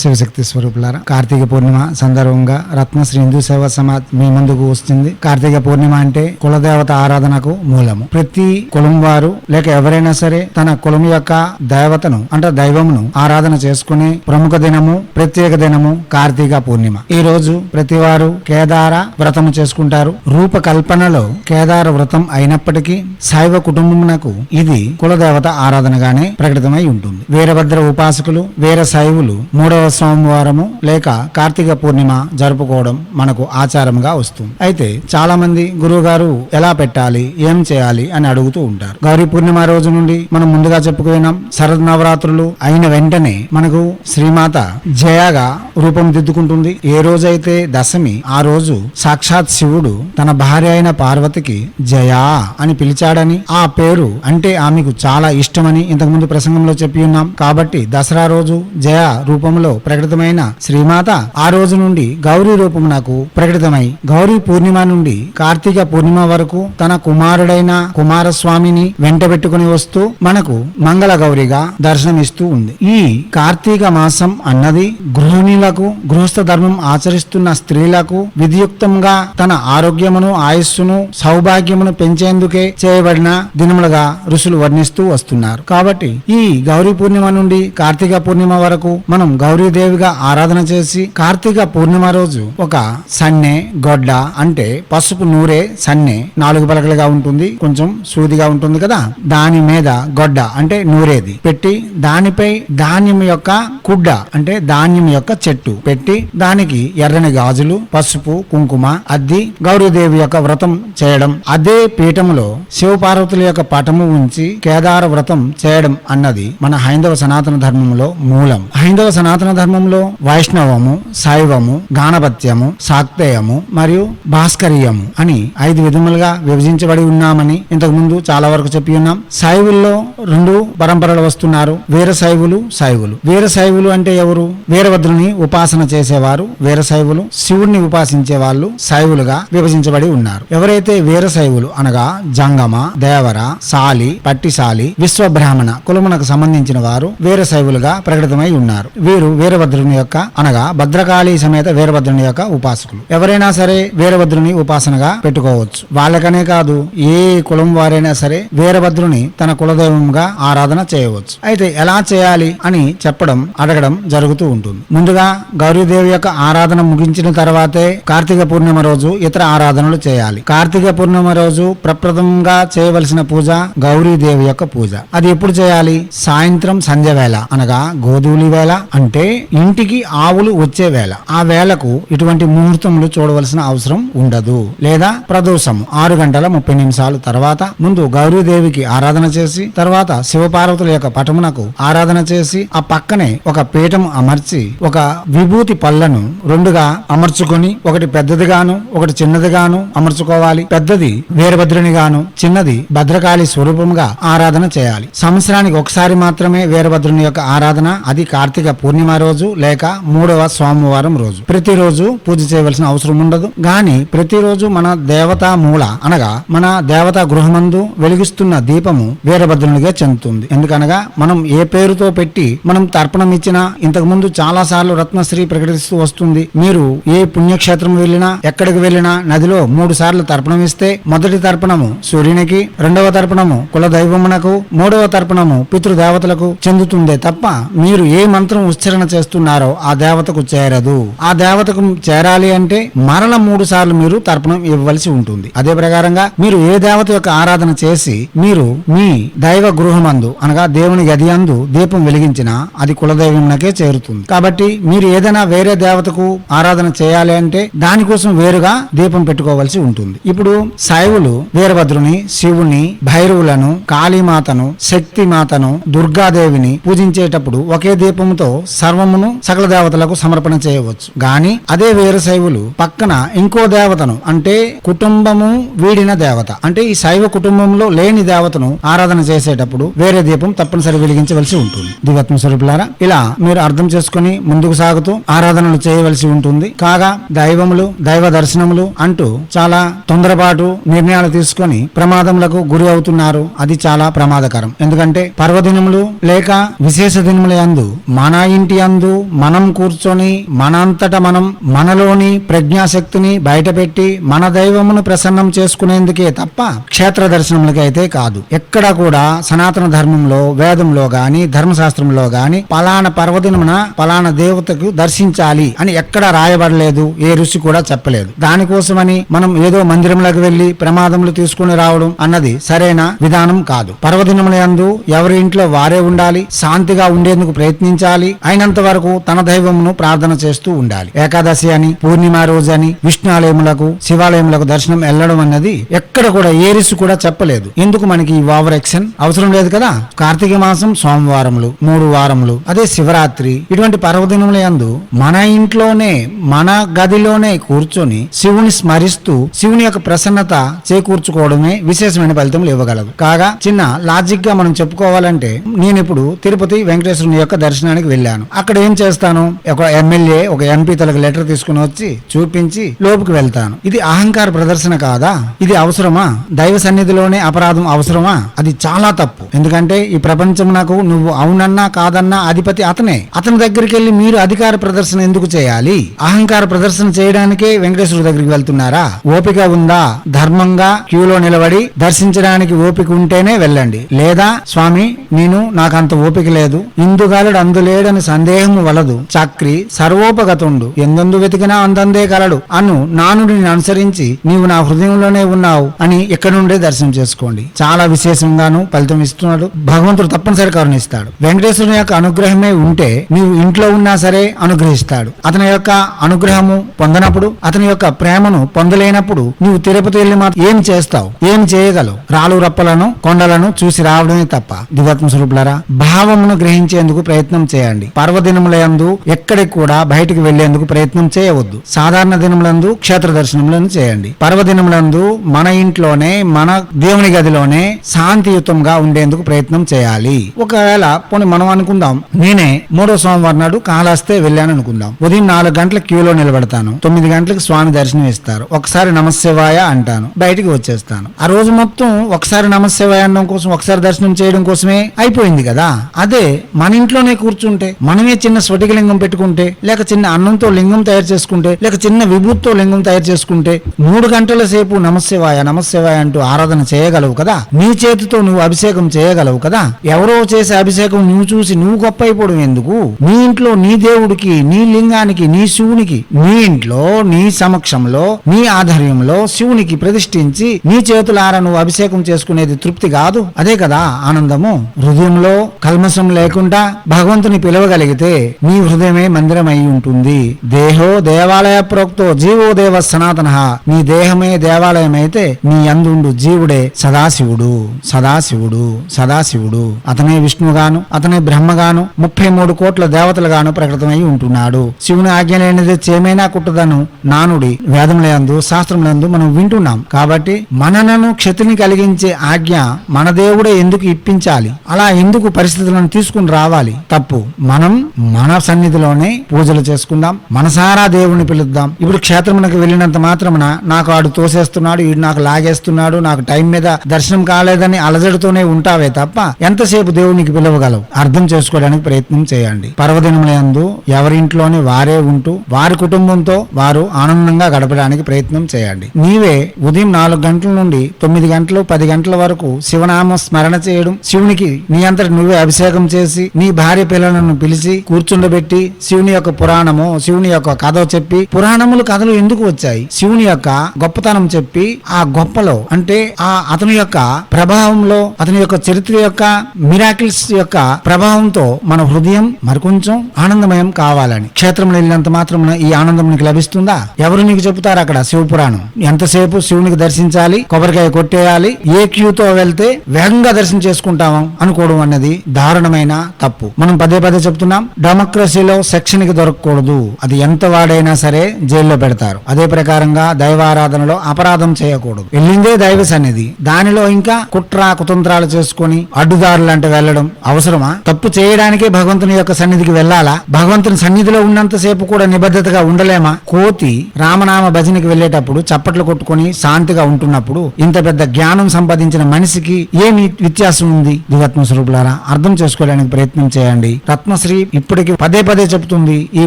శివశక్తి స్వరూపులారా. కార్తీక పూర్ణిమ సందర్భంగా రత్నశ్రీ హిందూ సేవా సమాజ్ మీ ముందుకు వస్తుంది. కార్తీక పూర్ణిమ అంటే కులదేవత ఆరాధనకు మూలము. ప్రతి కులం వారు లేక ఎవరైనా సరే తన కులం యొక్క దేవతను అంటే దైవమును ఆరాధన చేసుకునే ప్రముఖ దినము ప్రత్యేక దినము కార్తీక పూర్ణిమ. ఈ రోజు ప్రతి వారు కేదార వ్రతము చేసుకుంటారు. రూపకల్పనలో కేదార వ్రతం అయినప్పటికీ శైవ కుటుంబమునకు ఇది కులదేవత ఆరాధనగానే ప్రకటితమై ఉంటుంది. వీరభద్ర ఉపాసకులు వీర శైవులు మూడవ సోమవారము లేక కార్తీక పూర్ణిమ జరుపుకోవడం మనకు ఆచారంగా వస్తుంది. అయితే చాలా మంది గురువు గారు ఎలా పెట్టాలి ఏం చేయాలి అని అడుగుతూ ఉంటారు. గౌరీ పూర్ణిమ రోజు నుండి మనం ముందుగా చెప్పుకున్నాం. శరద్ నవరాత్రులు అయిన వెంటనే మనకు శ్రీమాత జయగా రూపం దిద్దుకుంటుంది. ఏ రోజైతే దశమి ఆ రోజు సాక్షాత్ శివుడు తన భార్య అయిన పార్వతికి జయా అని పిలిచాడని ఆ పేరు అంటే ఆమెకు చాలా ఇష్టమని ఇంతకుముందు ప్రసంగంలో చెప్పి ఉన్నాం. కాబట్టి దసరా రోజు జయ రూపంలో ప్రకటితమైన శ్రీమాత ఆ రోజు నుండి గౌరీ రూపమునకు ప్రకటితమై గౌరీ పూర్ణిమ నుండి కార్తీక పూర్ణిమ వరకు తన కుమారుడైన కుమారస్వామిని వెంటబెట్టుకుని వస్తూ మనకు మంగళ గౌరిగా దర్శనమిస్తూ ఉంది. ఈ కార్తీక మాసం అన్నది గృహిణులకు గృహస్థ ధర్మం ఆచరిస్తున్న స్త్రీలకు విధియుక్తంగా తన ఆరోగ్యమును ఆయుస్సును సౌభాగ్యమును పెంచేందుకే చేయబడిన దినములుగా ఋషులు వర్ణిస్తూ వస్తున్నారు. కాబట్టి ఈ గౌరీ పూర్ణిమ నుండి కార్తీక పూర్ణిమ వరకు మనం గౌరీ దేవిగా ఆరాధన చేసి కార్తీక పూర్ణిమ రోజు ఒక సన్నె గొడ్డ అంటే పసుపు నూరే సన్నె నాలుగు పలకలుగా ఉంటుంది. కొంచెం సూదిగా ఉంటుంది కదా? దాని మీద గొడ్డ అంటే నూరేది. పెట్టి దానిపై ధాన్యం యొక్క కుడ్డ అంటే ధాన్యం యొక్క చెట్టు పెట్టి దానికి ఎర్రని గాజులు పసుపు కుంకుమ అద్ది గౌరీదేవి యొక్క వ్రతం చేయడం. అదే పీఠములో శివపార్వతుల యొక్క పటము ఉంచి కేదార వ్రతం చేయడం అన్నది మన హైందవ సనాతన ధర్మంలో మూలం. హైందవ సనాతన ధర్మంలో వైష్ణవము శైవము గాణపత్యము శాక్తేయము మరియు భాస్కరీయము అని ఐదు విధములుగా విభజించబడి ఉన్నామని ఇంతకు ముందు చాలా వరకు చెప్పి ఉన్నాం. శైవుల్లో రెండు పరంపరలు వస్తున్నారు. వీర శైవులు శైవులు. వీర శైవులు అంటే ఎవరు? వీరభద్రుని ఉపాసన చేసేవారు వీర శైవులు. శివుణ్ణి ఉపాసించే వాళ్ళు శైవులుగా విభజించబడి ఉన్నారు. ఎవరైతే వీర శైవులు అనగా జంగమ దేవర సాలి పట్టిశాలి విశ్వబ్రాహ్మణ కులమునకు సంబంధించిన వారు వీర శైవులుగా ప్రకటితమై ఉన్నారు. వీరు వీరభద్రుని యొక్క అనగా భద్రకాళి సమేత వీరభద్రుని యొక్క ఉపాసకులు. ఎవరైనా సరే వీరభద్రుని ఉపాసనగా పెట్టుకోవచ్చు. వాళ్ళకనే కాదు ఏ కులం వారైనా సరే వీరభద్రుని తన కులదైవంగా ఆరాధన చేయవచ్చు. అయితే ఎలా చేయాలి అని చెప్పడం అడగడం జరుగుతూ ఉంటుంది. ముందుగా గౌరీదేవి యొక్క ఆరాధన ముగించిన తర్వాతే కార్తీక పూర్ణిమ రోజు ఇతర ఆరాధనలు చేయాలి. కార్తీక పూర్ణిమ రోజు ప్రప్రథమంగా చేయవలసిన పూజ గౌరీదేవి యొక్క పూజ. అది ఎప్పుడు చేయాలి? సాయంత్రం సంధ్య వేళ అనగా గోధూలి వేళ అంటే ఇంటికి ఆవులు వచ్చే వేళ. ఆ వేళకు ఇటువంటి ముహూర్తములు చూడవలసిన అవసరం ఉండదు. లేదా ప్రదోషం ఆరు గంటల ముప్పై నిమిషాలు తర్వాత ముందు గౌరీదేవికి ఆరాధన చేసి తర్వాత శివపార్వతుల యొక్క పటమునకు ఆరాధన చేసి ఆ పక్కనే ఒక పీఠం అమర్చి ఒక విభూతి పళ్ళను రెండుగా అమర్చుకొని ఒకటి పెద్దదిగాను ఒకటి చిన్నదిగాను అమర్చుకోవాలి. పెద్దది వీరభద్రుని గాను చిన్నది భద్రకాళి స్వరూపముగా ఆరాధన చేయాలి. సంవత్సరానికి ఒకసారి మాత్రమే వీరభద్రుని యొక్క ఆరాధన. అది కార్తీక పూర్ణిమ రోజు లేక మూడవ సోమవారం రోజు. ప్రతిరోజు పూజ చేయవలసిన అవసరం ఉండదు. గాని ప్రతిరోజు మన దేవతా మూల అనగా మన దేవతా గృహమందు వెలిగిస్తున్న దీపము వీరభద్రునిగా చెందుతుంది. ఎందుకనగా మనం ఏ పేరుతో పెట్టి మనం తర్పణం ఇచ్చినా ఇంతకు ముందు చాలా సార్లు రత్నశ్రీ ప్రకటిస్తూ వస్తుంది. మీరు ఏ పుణ్యక్షేత్రం వెళ్ళినా ఎక్కడికి వెళ్ళినా నదిలో మూడు సార్లు తర్పణం ఇస్తే మొదటి తర్పణము సూర్యునికి రెండవ తర్పణము కుల దైవమునకు మూడవ తర్పణము పితృదేవతలకు చెందుతుందే తప్ప మీరు ఏ మంత్రం ఉచ్చరణ చేస్తున్నారో ఆ దేవతకు చేరదు. ఆ దేవతకు చేరాలి అంటే మరల మూడు సార్లు మీరు తర్పణం ఇవ్వవలసి ఉంటుంది. అదే ప్రకారంగా మీరు ఏ దేవత యొక్క ఆరాధన చేసి మీరు మీ దైవ గృహమందు అనగా దేవుని గది అందు దీపం వెలిగించిన అది కులదైవంకే చేరుతుంది. కాబట్టి మీరు ఏదైనా వేరే దేవతకు ఆరాధన చేయాలి అంటే దానికోసం వేరుగా దీపం పెట్టుకోవాల్సి ఉంటుంది. ఇప్పుడు శైవులు వీరభద్రుని శివుని భైరవులను కాళీమాతను శక్తి మాతను దుర్గాదేవిని పూజించేటప్పుడు ఒకే దీపంతో సర్వ సర్వమును సకల దేవతలకు సమర్పణ చేయవచ్చు. గాని అదే వీర శైవులు పక్కన ఇంకో దేవతను అంటే కుటుంబము వీడిన దేవత అంటే ఈ శైవ కుటుంబంలో లేని దేవతను ఆరాధన చేసేటప్పుడు వేరే దీపం తప్పనిసరి వెలిగించవలసి ఉంటుంది. దివత్మ స్వరూపులారా ఇలా మీరు అర్థం చేసుకుని ముందుకు సాగుతూ ఆరాధనలు చేయవలసి ఉంటుంది. కాగా దైవములు దైవ దర్శనములు అంటూ చాలా తొందరపాటు నిర్ణయాలు తీసుకొని ప్రమాదములకు గురి అవుతున్నారు. అది చాలా ప్రమాదకరం. ఎందుకంటే పర్వదినములు లేక విశేష దినముల యందు మన ఇంటి యందు మనం కూర్చొని మనంతట మనం మనలోని ప్రజ్ఞాశక్తిని బయటపెట్టి మన దైవమును ప్రసన్నం చేసుకునేందుకే తప్ప క్షేత్ర దర్శనములకైతే కాదు. ఎక్కడ కూడా సనాతన ధర్మంలో వేదంలో గాని ధర్మశాస్త్రంలో గాని పలానా పర్వదినమున పలానా దేవతకు దర్శించాలి అని ఎక్కడ రాయబడలేదు ఏ ఋషి కూడా చెప్పలేదు. దానికోసమని మనం ఏదో మందిరంలోకి వెళ్ళి ప్రమాదములు తీసుకుని రావడం అన్నది సరైన విధానం కాదు. పర్వదినములందు ఎవరి ఇంట్లో వారే ఉండాలి శాంతిగా ఉండేందుకు ప్రయత్నించాలి అయినంత వరకు తన దైవమును ప్రార్థన చేస్తూ ఉండాలి. ఏకాదశి అని పూర్ణిమ రోజు అని విష్ణాలయములకు శివాలయములకు దర్శనం వెళ్ళడం అన్నది ఎక్కడ కూడా ఏ ఋషి కూడా చెప్పలేదు. ఎందుకు మనకి ఈ ఓవర్ ఎక్షన్ అవసరం లేదు కదా? కార్తీక మాసం సోమవారములు మూడు వారములు అదే శివరాత్రి ఇటువంటి పర్వదినముల యందు మన ఇంట్లోనే మన గదిలోనే కూర్చొని శివుని స్మరిస్తూ శివుని యొక్క ప్రసన్నత చేకూర్చుకోవడమే విశేషమైన ఫలితములు ఇవ్వగలదు. కాగా చిన్న లాజిక్గా మనం చెప్పుకోవాలంటే నేను ఇప్పుడు తిరుపతి వెంకటేశ్వరుని యొక్క దర్శనానికి వెళ్ళాను. అక్కడ ఏం చేస్తాను? ఒక ఎమ్మెల్యే ఒక ఎంపీ తలకు లెటర్ తీసుకుని వచ్చి చూపించి లోపుకి వెళ్తాను. ఇది అహంకార ప్రదర్శన కాదా? ఇది అవసరమా? దైవ సన్నిధిలోనే అపరాధం అవసరమా? అది చాలా తప్పు. ఎందుకంటే ఈ ప్రపంచం నాకు నువ్వు అవునన్నా కాదన్నా అధిపతి అతనే. అతని దగ్గరికి వెళ్ళి మీరు అధికార ప్రదర్శన ఎందుకు చేయాలి? అహంకార ప్రదర్శన చేయడానికే వెంకటేశ్వర దగ్గరికి వెళ్తున్నారా? ఓపిక ఉందా? ధర్మంగా క్యూలో నిలబడి దర్శించడానికి ఓపిక ఉంటేనే వెళ్ళండి. లేదా స్వామి నేను నాకంత ఓపిక లేదు. ఇందుగాలుడు అందులేడని సందేహము వలదు. చక్రి సర్వోపగతుండు. ఎందెందు వెతికినా అందందే కలడు. అను నానుడిని అనుసరించి నీవు నా హృదయంలోనే ఉన్నావు అని ఇక్కడ నుండే దర్శనం చేసుకోండి. చాలా విశేషంగాను ఫలితం ఇస్తున్నాడు. భగవంతుడు తప్పనిసరి కరుణిస్తాడు. వెంకటేశ్వరుని యొక్క అనుగ్రహమే ఉంటే నీవు ఇంట్లో ఉన్నా సరే అనుగ్రహిస్తాడు. అతని యొక్క అనుగ్రహము పొందనప్పుడు అతని యొక్క ప్రేమను పొందలేనప్పుడు నువ్వు తిరుపతి వెళ్ళి మాత్రం ఏం చేస్తావు? ఏం చేయగలవు? రాళ్ళు రప్పలను కొండలను చూసి రావడమే తప్ప. దివత్మ స్వరూపులరా భావమును గ్రహించేందుకు ప్రయత్నం చేయండి. పర్వ యందు ఎక్కడికి కూడా బయటకు వెళ్ళేందుకు ప్రయత్నం చేయవద్దు. సాధారణ దినములందు క్షేత్ర దర్శనములను చేయండి. పర్వదినములందు మన ఇంట్లోనే మన దేవుని గదిలోనే శాంతియుతంగా ఉండేందుకు ప్రయత్నం చేయాలి. ఒకవేళ పోనీ మనం అనుకుందాం నేనే మూడో సోమవారం నాడు కాలాస్తే వెళ్ళాను అనుకుందాం ఉదయం నాలుగు గంటల క్యూలో నిలబడతాను. తొమ్మిది గంటలకు స్వామి దర్శనం ఇస్తారు ఒకసారి నమస్సేవాయ అంటాను. బయటికి వచ్చేస్తాను. ఆ రోజు మొత్తం ఒకసారి నమస్సేవాయ అనడం కోసం ఒకసారి దర్శనం చేయడం కోసమే అయిపోయింది కదా. అదే మన ఇంట్లోనే కూర్చుంటే మనమే చిన్న స్ఫటిక లింగం పెట్టుకుంటే లేక చిన్న అన్నంతో లింగం తయారు చేసుకుంటే లేక చిన్న విభూతితో లింగం తయారు చేసుకుంటే మూడు గంటల సేపు నమస్సేవాయ నమస్సేవాయ అంటూ ఆరాధన చేయగలవు కదా? నీ చేతితో నువ్వు అభిషేకం చేయగలవు కదా? ఎవరో చేసే అభిషేకం నువ్వు చూసి నువ్వు గొప్ప అయిపోవడం ఎందుకు? నీ ఇంట్లో నీ దేవుడికి నీ లింగానికి నీ శివునికి నీ ఇంట్లో నీ సమక్షంలో నీ ఆధ్వర్యంలో శివునికి ప్రతిష్ఠించి నీ చేతులారా నువ్వు అభిషేకం చేసుకునేది తృప్తి కాదు? అదే కదా ఆనందము. హృదయంలో కల్మసం లేకుండా భగవంతుని పిలవగలిగితే నీ హృదయమే మందిరం అయి ఉంటుంది. దేహో దేవాలయ ప్రోక్తో జీవో దేవ సనాతన. నీ దేహమే దేవాలయం అయితే నీ అందుండు జీవుడే సదాశివుడు. సదాశివుడు సదాశివుడు. అతనే విష్ణుగాను అతనే బ్రహ్మగాను ముప్పై మూడు కోట్ల దేవతలుగాను ప్రకటమై ఉంటున్నాడు. శివుని ఆజ్ఞ లేనిది చేమైనా కుట్టదను నానుడి వేదములందు శాస్త్రములందు మనం వింటున్నాం. కాబట్టి మననను క్షతిని కలిగించే ఆజ్ఞ మన దేవుడే ఎందుకు ఇప్పించాలి? అలా ఎందుకు పరిస్థితులను తీసుకుని రావాలి? తప్పు. మనం మన సన్నిధిలోనే పూజలు చేసుకుందాం. మనసారా దేవుని పిలుద్దాం. ఇప్పుడు క్షేత్రమునకు వెళ్ళినంత మాత్రమున నాకు ఆడు తోసేస్తున్నాడు ఈడు నాకు లాగేస్తున్నాడు నాకు టైం మీద దర్శనం కాలేదని అలజడితోనే ఉంటావే తప్ప ఎంతసేపు దేవునికి పిలవగలవు? అర్థం చేసుకోవడానికి ప్రయత్నం చేయండి. పర్వదినములందు ఎవరింట్లోనే వారే ఉంటూ వారి కుటుంబంతో వారు ఆనందంగా గడపడానికి ప్రయత్నం చేయండి. నీవే ఉదయం నాలుగు గంటల నుండి తొమ్మిది గంటలు పది గంటల వరకు శివనామ స్మరణ చేయడం. శివునికి నీ అంతటి నువ్వే అభిషేకం చేసి నీ భార్య పిల్లలను పిలిచి కూర్చుండబెట్టి శివుని యొక్క పురాణము శివుని యొక్క కథ చెప్పి పురాణములు కథలు ఎందుకు వచ్చాయి? శివుని యొక్క గొప్పతనం చెప్పి ఆ గొప్పలో అంటే ఆ అతని యొక్క ప్రభావంలో అతని యొక్క చరిత్ర యొక్క మిరాకిల్స్ యొక్క ప్రభావంతో మన హృదయం మరికొంచెం ఆనందమయం కావాలని. క్షేత్రంలో వెళ్ళినంత మాత్రం ఈ ఆనందం నీకు లభిస్తుందా? ఎవరు నీకు చెబుతారు అక్కడ శివ పురాణం ఎంతసేపు శివునికి దర్శించాలి? కొబ్బరికాయ కొట్టేయాలి? ఏ క్యూతో వెళ్తే వేగంగా దర్శనం చేసుకుంటాం అనుకోవడం అన్నది దారుణమైన తప్పు. మనం పదే పదే చెప్తున్నాం డెమోక్రసీలో శిక్షణకి దొరకకూడదు. అది ఎంత వాడైనా సరే జైల్లో పెడతారు. అదే ప్రకారంగా దైవారాధనలో అపరాధం చేయకూడదు. వెళ్ళిందే దైవ సన్నిధి. దానిలో ఇంకా కుట్ర కుతంత్రాలు చేసుకుని అడ్డుదారులు అంటే వెళ్ళడం అవసరమా? తప్పు చేయడానికే భగవంతుని యొక్క సన్నిధికి వెళ్ళాలా? భగవంతుని సన్నిధిలో ఉన్నంతసేపు కూడా నిబద్ధతగా ఉండలేమా? కోతి రామనామ భజనకి వెళ్ళేటప్పుడు చప్పట్లు కొట్టుకొని శాంతిగా ఉంటున్నప్పుడు ఇంత పెద్ద జ్ఞానం సంపాదించిన మనిషికి ఏమి వ్యత్యాసం ఉంది? దివత్మ స్వరూపులారా అర్థం చేసుకోవడానికి ప్రయత్నం చేయండి. రత్నశ్రీ ఇప్పటికి పదే పదే చెప్తుంది ఈ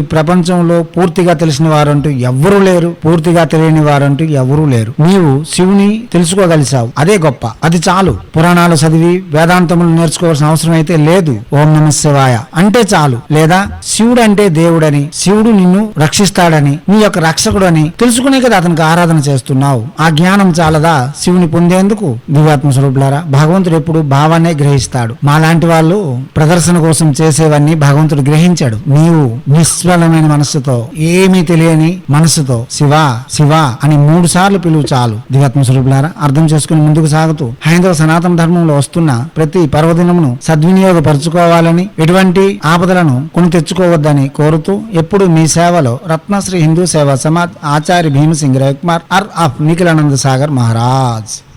ప్రపంచంలో పూర్తిగా తెలిసిన వారంటూ ఎవ్వరూ లేరు పూర్తిగా తెలియని వారంటూ ఎవరూ లేరు. నీవు శివుని తెలుసుకోగలిసావు అదే గొప్ప అది చాలు. పురాణాలు చదివి వేదాంతములు నేర్చుకోవాల్సిన అవసరం అయితే లేదు. ఓం నమ శివాయ అంటే చాలు. లేదా శివుడు అంటే దేవుడని శివుడు నిన్ను రక్షిస్తాడని నీ యొక్క రక్షకుడు అని తెలుసుకునే కదా అతనికి ఆరాధన చేస్తున్నావు. ఆ జ్ఞానం చాలదా శివుని పొందేందుకు? దివ్యాత్మ స్వరూపులారా భగవంతుడు ఎప్పుడు భావాన్నే గ్రహిస్తాడు. మాలాంటి వాళ్ళు ప్రదర్శన కోసం చేసేవన్నీ భగవంతుడు గ్రహించాడు. నీవు నిస్వలమైన మనస్సుతో ఏమీ తెలియని మనస్సుతో శివ శివ అని మూడు సార్లు పిలువు చాలు. దివాత్మ స్వరూపులారా అర్థం చేసుకుని ముందుకు సాగుతూ హైందవ సనాతన ధర్మంలో వస్తున్న ప్రతి పర్వదినమును సద్వినియోగపరుచుకోవాలని ఎటువంటి ఆపదలను కొని తెచ్చుకోవద్దని కోరుతూ ఎప్పుడు మీ సేవలో రత్నశ్రీ హిందూ సేవా సమాజ్ ఆచార్య భీమసింగ్ రవికుమార్ అర్ ఆఫ్ నిఖిలానంద సాగర్ మహారాజ్.